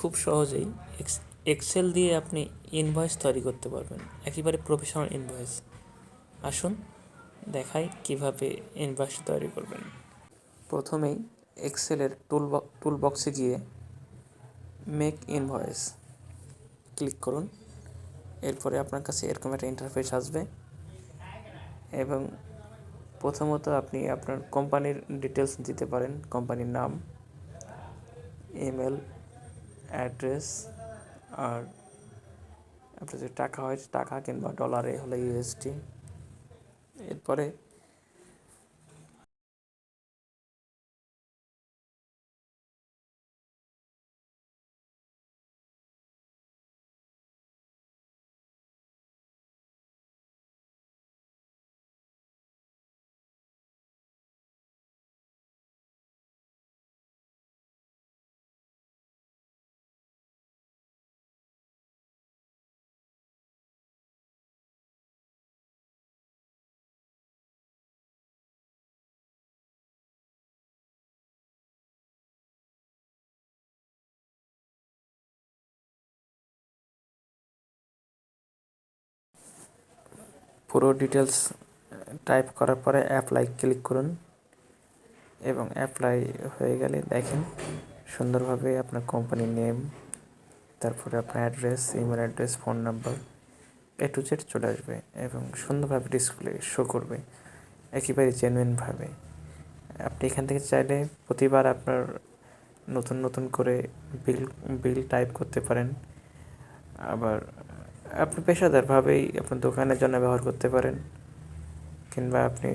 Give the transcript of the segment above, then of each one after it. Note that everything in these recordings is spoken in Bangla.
খুব সহজেই এক্স এক্সেল দিয়ে আপনি ইনভয়েস তৈরি করতে পারবেন। একেবারে প্রফেশনাল ইনভয়েস আসুন, দেখাই কীভাবে ইনভয়েস তৈরি করবেন। প্রথমেই এক্সেলের টুল টুল বক্সে গিয়ে মেক ইনভয়েস ক্লিক করুন। এরপরে আপনার কাছে এরকম একটা ইন্টারফেস আসবে এবং প্রথমত আপনি আপনার কোম্পানির ডিটেলস দিতে পারেন। কোম্পানির নাম ইমেল অ্যাড্রেস আর আপনার যদি টাকা হয় টাকা কিংবা ডলারে হলে ইউএসডি এরপরে পুরো ডিটেলস টাইপ করার পরে অ্যাপ্লাই ক্লিক করুন এবং অ্যাপ্লাই হয়ে গেলে দেখেন সুন্দরভাবে আপনার কোম্পানির নেম তারপরে আপনার address email address phone number A to Z চলে আসবে এবং সুন্দরভাবে ডিসপ্লে শো করবে একেবারে জেনুইনভাবে আপনি এখান থেকে চাইলে প্রতিবার আপনার নতুন নতুন করে বিল বিল টাইপ করতে পারেন। আবার আপনি পেশাদারভাবেই আপনার দোকানের জন্য ব্যবহার করতে পারেন, কিংবা আপনি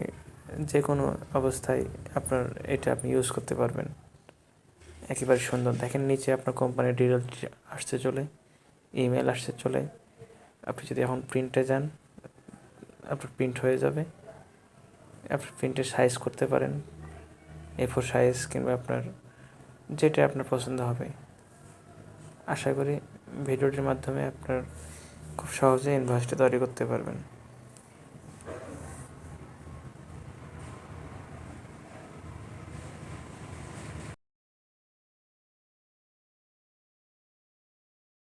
যে কোনো অবস্থায় আপনার এটা আপনি ইউজ করতে পারবেন। একেবারে সুন্দর। দেখেন নিচে আপনার কোম্পানির ডিটেলস আসতে চলে ইমেল আসতে চলে। আপনি যদি এখন প্রিন্টে যান, আপনার প্রিন্ট হয়ে যাবে। আপনি প্রিন্টের সাইজ করতে পারেন এ ফোর সাইজ কিংবা আপনার যেটা আপনার পছন্দ হবে। আশা করি ভিডিওটির মাধ্যমে আপনার খুব সহজেই ইনভয়েসটি তৈরি করতে পারবেন।